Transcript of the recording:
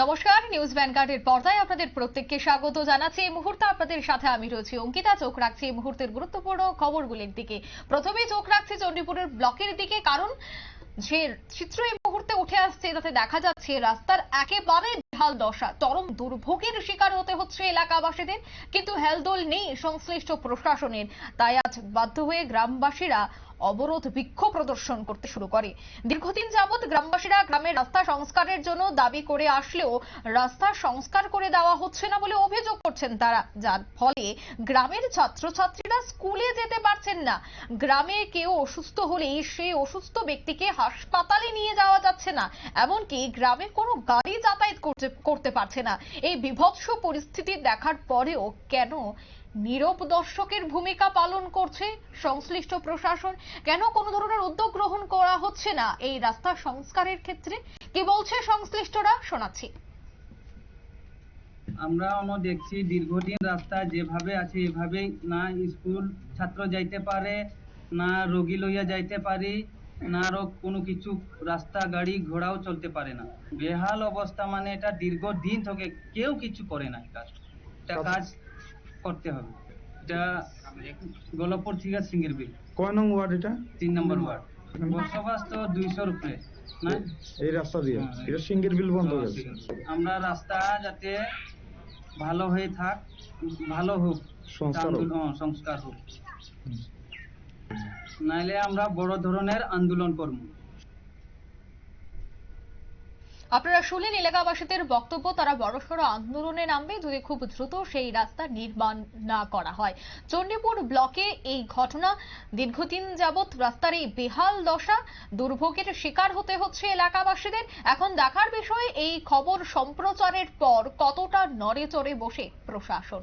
নমস্কার, নিউজ ভ্যানগার্ডের পর্দায় আপনাদের প্রত্যেককে স্বাগত জানাচ্ছি। এই মুহূর্তে আপনাদের সাথে আমি রয়েছি অঙ্কিতা। চোখ রাখছি এই মুহূর্তের গুরুত্বপূর্ণ খবরগুলির দিকে। প্রথমেই চোখ রাখছি চণ্ডীপুরের ব্লকের দিকে, কারণ যে চিত্র এই মুহূর্তে উঠে আসছে, তাতে দেখা যাচ্ছে রাস্তার একেবারে ঢাল দশা। চরম দুর্ভোগের শিকার হতে হচ্ছে এলাকাবাসীদের, কিন্তু হেলদোল নেই সংশ্লিষ্ট প্রশাসনের। তাই আজ বাধ্য হয়ে গ্রামবাসীরা অবরোধ বিক্ষোভ প্রদর্শন করতে শুরু করে। দীর্ঘদিন যাবৎ গ্রামবাসীরা গ্রামের রাস্তা সংস্কারের জন্য দাবি করে আসলেও রাস্তা সংস্কার করে দেওয়া হচ্ছে না বলে অভিযোগ করছেন তারা। যার ফলে গ্রামের ছাত্রছাত্রীরা স্কুলে যেতে পারছেন না। গ্রামে কেউ অসুস্থ হলেই সেই অসুস্থ ব্যক্তিকে হাসপাতালে নিয়ে যাওয়া যাচ্ছে না, এমনকি গ্রামে কোনো গাড়ি যাতায়াত করতে করতে পারছে না। এই বিভৎস পরিস্থিতি দেখার পরেও কেন নীরব দর্শকের ভূমিকা পালন করছে সংশ্লিষ্ট প্রশাসন? কেন কোনো ধরনের উদ্যোগ গ্রহণ করা হচ্ছে না এই রাস্তা সংস্কারের ক্ষেত্রে? কি বলছে সংশ্লিষ্টরা? শোনাচ্ছি। আমরা দেখছি দীর্ঘদিন রাস্তা যেভাবে আছে এভাবেই না স্কুল ছাত্র যাইতে পারে, না রোগী লইয়া যাইতে পারি না আরও কোনো কিছু রাস্তা গাড়ি ঘোড়াও চলতে পারে না। বেহাল অবস্থা মানে এটা দীর্ঘদিন থেকে কেউ কিছু করে না কাজ। এটা কাজ করতে হবে। এটা গোলপুর থেকে সিঙ্গের বিল। কয় নং ওয়ার্ড এটা? তিন নম্বর ওয়ার্ড। বসবাস তো দুইশোর উপরে না? এই রাস্তা দিয়ে? হ্যাঁ। এটা সিঙ্গের বিল বন্ধ হয়ে গেছে। আমরা রাস্তা যাতে ভালো হয়ে থাক ভালো হোক সংস্কার হোক। হ্যাঁ, সংস্কার হোক। নাইলে আমরা বড় ধরনের আন্দোলন করব। আপনারা শুনলেন এলাকাবাসীদের বক্তব্য, তারা বড়সড় আন্দোলনে নামবে, যদি খুব দ্রুত সেই রাস্তা নির্মাণ না করা হয়। চণ্ডীপুর ব্লকে এই ঘটনা, দীর্ঘদিন যাবৎ রাস্তার এই বেহাল দশা, দুর্ভোগের শিকার হতে হচ্ছে এলাকাবাসীদের। এখন দেখার বিষয়, এই খবর সম্প্রচারের পর কতটা নড়ে চড়ে বসে প্রশাসন।